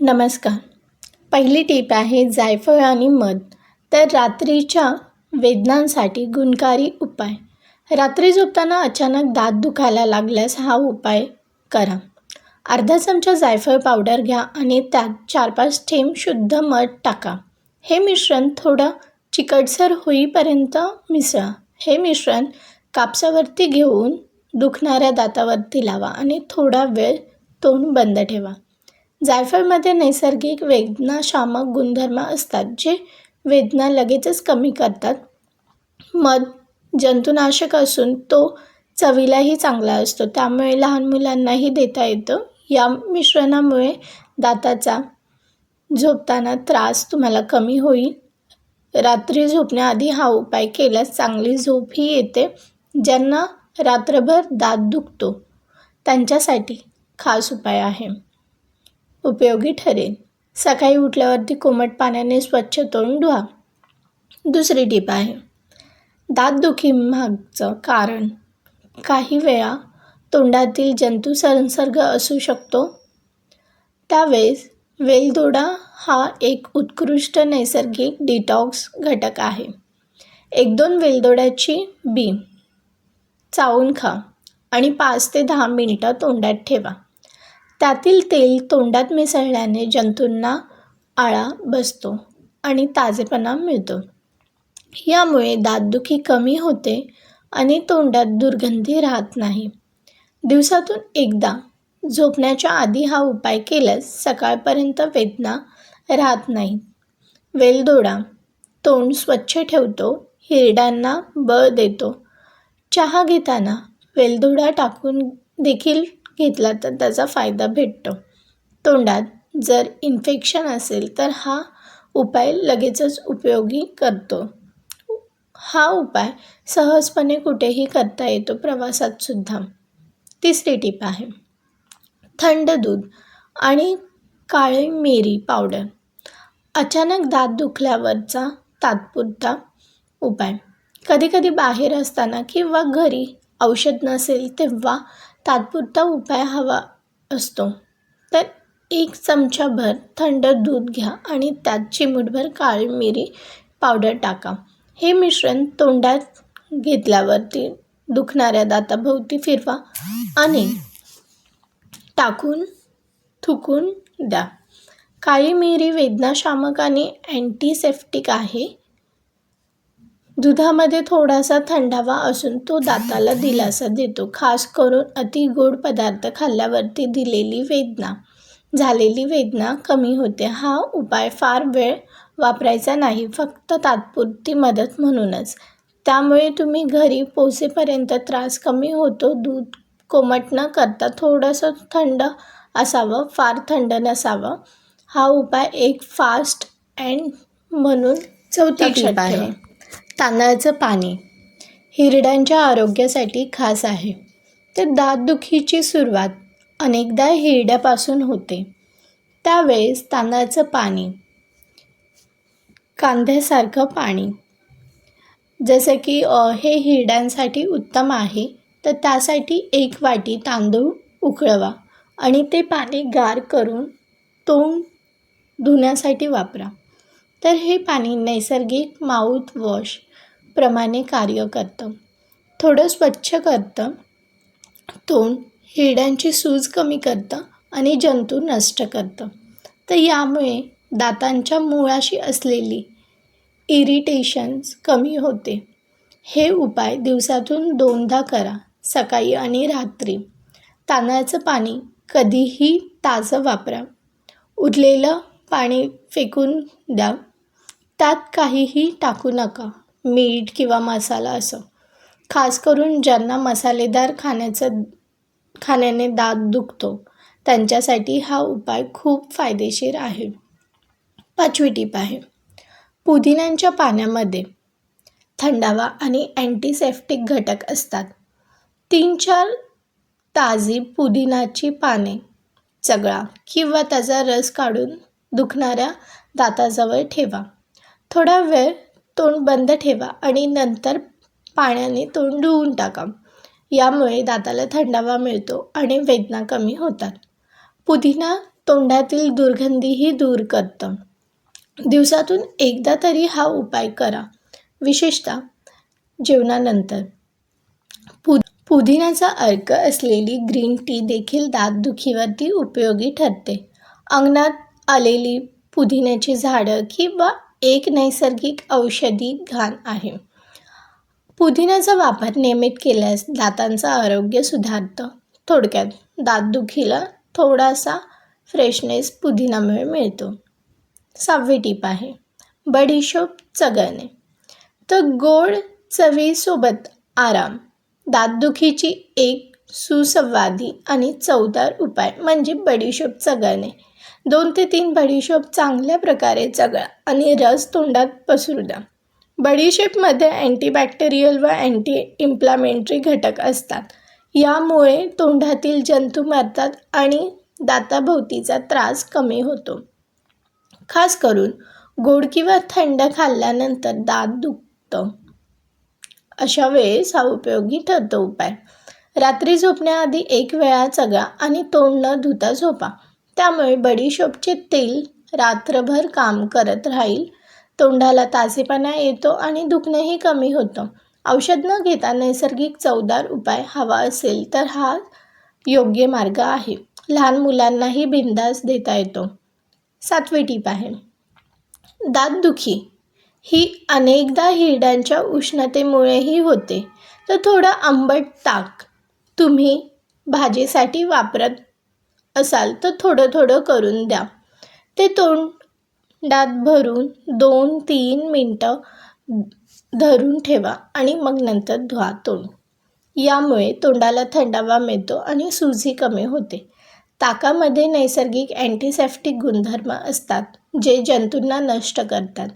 नमस्कार. पहिली टीप आहे जायफळ आणि मध. तर रात्रीच्या वेदनांसाठी गुणकारी उपाय. रात्री झोपताना अचानक दात दुखायला लागल्यास हा उपाय करा. अर्धा चमचा जायफळ पावडर घ्या आणि त्यात चार पाच थेंब शुद्ध मध टाका. हे मिश्रण थोडं चिकटसर होईपर्यंत मिसळा. हे मिश्रण कापसावरती घेऊन दुखणाऱ्या दातावरती लावा आणि थोडा वेळ तोंड बंद ठेवा. जायफळमध्ये नैसर्गिक वेदनाशामक गुणधर्म असतात जे वेदना लगेचच कमी करतात. मध जंतुनाशक असून तो चवीलाही चांगला असतो. त्यामुळे लहान मुलांनाही देता येतं. या मिश्रणामुळे दाताचा झोपताना त्रास तुम्हाला कमी होईल. रात्री झोपण्याआधी हा उपाय केल्यास चांगली झोपही येते. ज्यांना रात्रभर दात दुखतो त्यांच्यासाठी खास उपाय आहे. उपयोगी ठरेल सकाळी उठल्यावरती कोमट पाण्याने स्वच्छ तोंड धुवा. दुसरी टीप आहे. दातदुखी मागचं कारण. काही वेळा तोंडातील जंतू संसर्ग असू शकतो. त्यावेळेस वेलदोडा हा एक उत्कृष्ट नैसर्गिक डिटॉक्स घटक आहे. एक दोन वेलदोड्याची बी चावून खा आणि पाच ते दहा मिनटं तोंडात ठेवा. त्यातील तेल तोंडात मिसळल्याने जंतूंना आळा बसतो आणि ताजेपणा मिळतो. यामुळे दातदुखी कमी होते आणि तोंडात दुर्गंधी राहत नाही. दिवसातून एकदा झोपण्याच्या आधी हा उपाय केल्यास सकाळपर्यंत वेदना राहत नाही. वेलदोडा तोंड स्वच्छ ठेवतो हिरड्यांना बळ देतो. चहा घेताना वेलदोडा टाकून देखील घेतला तर त्याचा फायदा भेटतो. तोंडात जर इन्फेक्शन असेल तर हा उपाय लगेचच उपयोगी करतो. हा उपाय सहजपणे कुठेही करता येतो प्रवासातसुद्धा तिसरी टीप आहे. थंड दूध आणि काळे मिरी पावडर अचानक दात दुखल्यावरचा तात्पुरता उपाय. कधीकधी बाहेर असताना किंवा घरी औषध नसेल तेव्हा तात्पुरता उपाय हवा असतो. तर एक चमचाभर थंड दूध घ्या आणि त्यात चिमूटभर काळी मिरी पावडर टाका. हे मिश्रण तोंडात घेतल्यावरती दुखणाऱ्या दाताभोवती फिरवा आणि टाकून थुकून द्या. काळी मिरी वेदनाशामक आणि अँटीसेप्टिक आहे. दुधामध्ये थोडासा थंडावा असून तो दाताला दिलासा देतो. खास करून अति गोड पदार्थ खाल्ल्यावरती दिलेली वेदना. झालेली वेदना कमी होते. हा उपाय फार वेळ वापरायचा नाही. फक्त तात्पुरती मदत म्हणूनच. त्यामुळे तुम्ही घरी पोचेपर्यंत त्रास कमी होतो. दूध कोमट न करता थोडंसं थंड असावं. फार थंड नसावं. हा उपाय एक फास्ट अँड म्हणून चौथी टीप आहे. तांदळाचं पाणी. हिरड्यांच्या आरोग्यासाठी खास आहे. तर दातदुखीची सुरुवात अनेकदा हिरड्यापासून होते. त्यावेळेस तांदळाचं पाणी. कांद्यासारखं पाणी. जसं की हे हिरड्यांसाठी उत्तम आहे तर त्यासाठी एक वाटी तांदूळ उकळवा आणि ते पाणी गार करून तोंड धुण्यासाठी वापरा. तर हे पाणी नैसर्गिक माउथ वॉश प्रमाणे कार्य करतं. थोडं स्वच्छ करतं. तोंड हिरड्यांची सूज कमी करतं आणि जंतू नष्ट करतं. तर यामुळे दातांच्या मुळाशी असलेली इरिटेशन्स कमी होते. हे उपाय दिवसातून दोनदा करा सकाळी आणि रात्री. तांदळाचं पाणी कधीही ताजं वापरा. उरलेलं पाणी फेकून द्या. त्यात काहीही टाकू नका. मीठ किंवा मसाला असं. खास करून ज्यांना मसालेदार खाण्याचं खाण्याने दात दुखतो त्यांच्यासाठी हा उपाय खूप फायदेशीर आहे. पाचवी टीप आहे. पुदिन्यांच्या पाण्यामध्ये थंडावा आणि अँटीसेप्टिक घटक असतात. तीन चार ताजी पुदिनाची पाने चगळा किंवा त्याचा रस काढून दुखणाऱ्या दाताजवळ ठेवा. थोडा वेळ तोंड बंद ठेवा आणि नंतर पाण्याने तोंड धुवून टाका. यामुळे दाताला थंडावा मिळतो आणि वेदना कमी होतात. पुदिना तोंडातील दुर्गंधीही दूर करतं. दिवसातून एकदा तरी हा उपाय करा विशेषतः जेवणानंतर. पु पुदिन्याचा अर्क असलेली ग्रीन टी देखील दातदुखीवरती उपयोगी ठरते. अंगणात आलेली पुदिन्याची झाडं किंवा एक नैसर्गिक औषधी घाण आहे. पुदिन्याचा वापर नियमित केल्यास दातांचं आरोग्य सुधारतं. थोडक्यात दातदुखीला थोडासा फ्रेशनेस पुदिनामुळे मिळतो. सहावी टीप आहे बडीशोप चगळणे. तर गोड चवीसोबत आराम. दातदुखीची एक सुसंवादी आणि चवदार उपाय म्हणजे बडीशोप चगळणे. दोन ते तीन बडीशेप चांगल्या प्रकारे चगळा आणि रस तोंडात पसरू द्या. बडीशेपमध्ये अँटीबॅक्टेरियल व अँटी इम्प्लामेंटरी घटक असतात. यामुळे तोंडातील जंतू मरतात आणि दाताभोवतीचा त्रास कमी होतो. खास करून गोड किंवा थंड खाल्ल्यानंतर दात दुखतं. अशा वेळेस हा उपयोगी ठरतो उपाय. रात्री झोपण्याआधी एक वेळा चगा आणि तोंड न धुता झोपा. त्यामुळे बडीशोपचे तेल रात्रभर काम करत राहील. तोंडाला ताजेपणा येतो आणि दुखणंही कमी होतं. औषध न घेता नैसर्गिक चवदार उपाय हवा असेल तर हा योग्य मार्ग आहे. लहान मुलांनाही बिंदास देता येतो. सातवी टीप आहे. दातदुखी ही अनेकदा हिरड्यांच्या उष्णतेमुळेही होते. तर थोडं आंबट ताक तुम्ही भाजीसाठी वापरत असाल तर थोडं थोडं करून द्या. ते तोंडात भरून दोन तीन मिनटं धरून ठेवा आणि मग नंतर धुवा तोंड. यामुळे तोंडाला थंडावा मिळतो आणि सूजही कमी होते. ताकामध्ये नैसर्गिक अँटीसेप्टिक गुणधर्म असतात जे जंतूंना नष्ट करतात.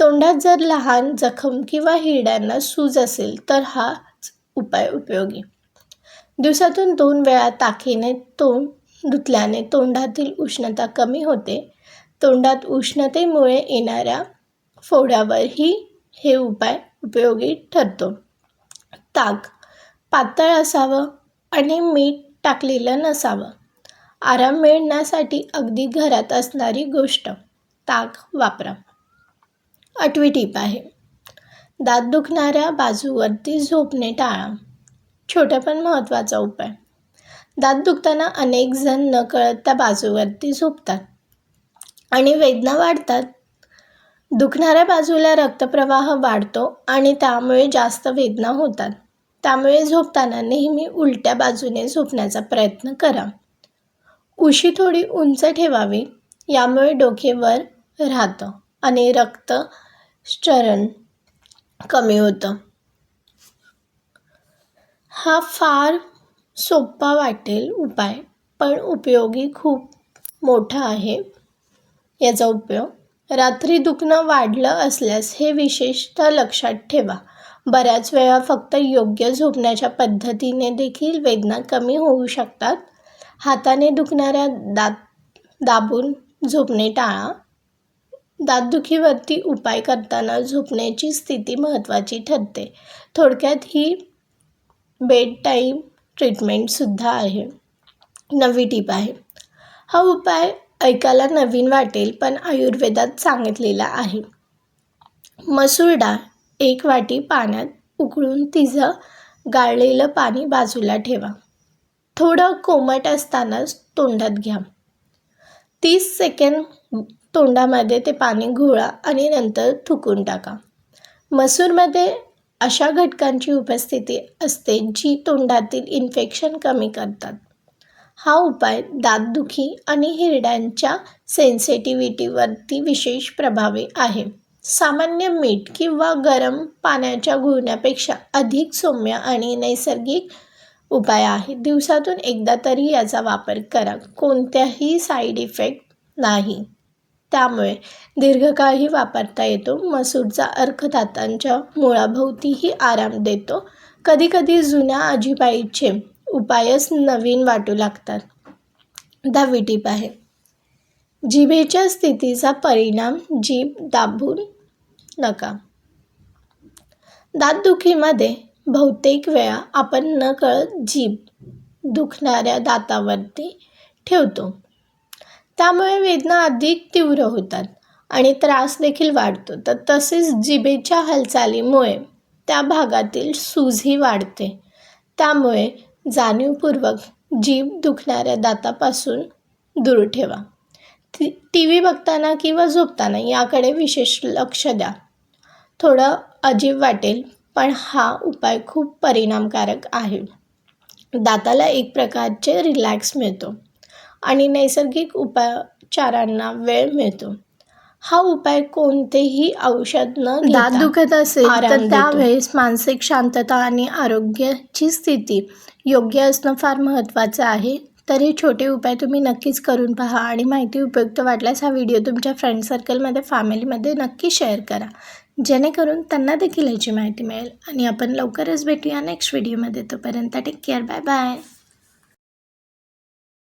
तोंडात जर लहान जखम किंवा हिरड्यांना सूज असेल तर हा उपाय उपयोगी. दिवसातून दोन वेळा ताकीने तोंड धुतल्याने तोंडातील उष्णता कमी होते. तोंडात उष्णतेमुळे येणाऱ्या फोड्यावरही हे उपाय उपयोगी ठरतो. ताक पातळ असावं आणि मीठ टाकलेलं नसावं. आराम मिळण्यासाठी अगदी घरात असणारी गोष्ट ताक वापरा. आठवी टीप आहे. दात दुखणाऱ्या बाजूवरती झोपणे टाळा. छोटा पण महत्त्वाचा उपाय. दात दुखताना अनेक जण न कळत त्या बाजूवरती झोपतात आणि वेदना वाढतात. दुखणाऱ्या बाजूला रक्तप्रवाह वाढतो आणि त्यामुळे जास्त वेदना होतात. त्यामुळे झोपताना नेहमी उलट्या बाजूने झोपण्याचा प्रयत्न करा. उशी थोडी उंच ठेवावी यामुळे डोकेवर राहतं आणि रक्त चरण कमी होतं. हा फार सोपा वाटेल उपाय पण उपयोगी खूप मोठा आहे याचा उपयोग. रात्री दुखणं वाढलं असल्यास हे विशेषतः लक्षात ठेवा. बऱ्याच वेळा फक्त योग्य झोपण्याच्या पद्धतीने देखील वेदना कमी होऊ शकतात. हाताने दुखणाऱ्या दात दाबून झोपणे टाळा. दातदुखीवरती उपाय करताना झोपण्याची स्थिती महत्त्वाची ठरते. थोडक्यात ही बेड टाईम ट्रीटमेंटसुद्धा आहे. नवी टीप आहे. हा उपाय ऐकायला नवीन वाटेल पण आयुर्वेदात सांगितलेला आहे. मसूर डाळ एक वाटी पाण्यात उकळून तिचं गाळलेलं पाणी बाजूला ठेवा. थोडं कोमट असतानाच तोंडात घ्या. तीस सेकंड तोंडामध्ये ते पाणी घोळा आणि नंतर थुकून टाका. मसूरमध्ये अशा घटकांची उपस्थिती असते जी तोंडातील इन्फेक्शन कमी करतात. हा उपाय दातदुखी आणि हिरड्यांच्या सेन्सिटिव्हिटीवरती विशेष प्रभावी आहे. सामान्य मीठ किंवा गरम पाण्याच्या गुळण्यापेक्षा अधिक सौम्य आणि नैसर्गिक उपाय आहे दिवसातून एकदा तरी याचा वापर करा. कोणत्याही साईड इफेक्ट नाही. त्यामुळे दीर्घकाळही वापरता येतो. मसूरचा अर्क दातांच्या मुळाभोवतीही आराम देतो. कधीकधी जुन्या आजीबाईचे उपायच नवीन वाटू लागतात. दहावी टीप आहे. जिभेच्या स्थितीचा परिणाम जीभ दाबून नका. दातदुखीमध्ये बहुतेक वेळा आपण नकळत जीभ दुखणाऱ्या दातावरती ठेवतो. त्यामुळे वेदना अधिक तीव्र होतात आणि त्रास देखील वाढतो. तर तसेच जिभेच्या हालचालीमुळे त्या भागातील सूजही वाढते. त्यामुळे जाणीवपूर्वक जीभ दुखणाऱ्या दातापासून दूर ठेवा. टी टी व्ही बघताना किंवा झोपताना याकडे विशेष लक्ष द्या. थोडं अजीब वाटेल पण हा उपाय खूप परिणामकारक आहे. दाताला एक प्रकारचे रिलॅक्स मिळतो. आणि नैसर्गिक उपचारांना वेळ मिळतो. हा उपाय कोणतेही औषध न दात दुखत असेल तर त्यावेळेस मानसिक शांतता आणि आरोग्याची स्थिती योग्य असणं फार महत्त्वाचं आहे. तर हे छोटे उपाय तुम्ही नक्कीच करून पहा आणि माहिती उपयुक्त वाटल्यास हा व्हिडिओ तुमच्या फ्रेंड सर्कलमध्ये फॅमिलीमध्ये नक्की शेअर करा. जेणेकरून त्यांना देखील याची माहिती मिळेल. आणि आपण लवकरच भेटूया नेक्स्ट व्हिडिओमध्ये तोपर्यंत टेक केअर बाय बाय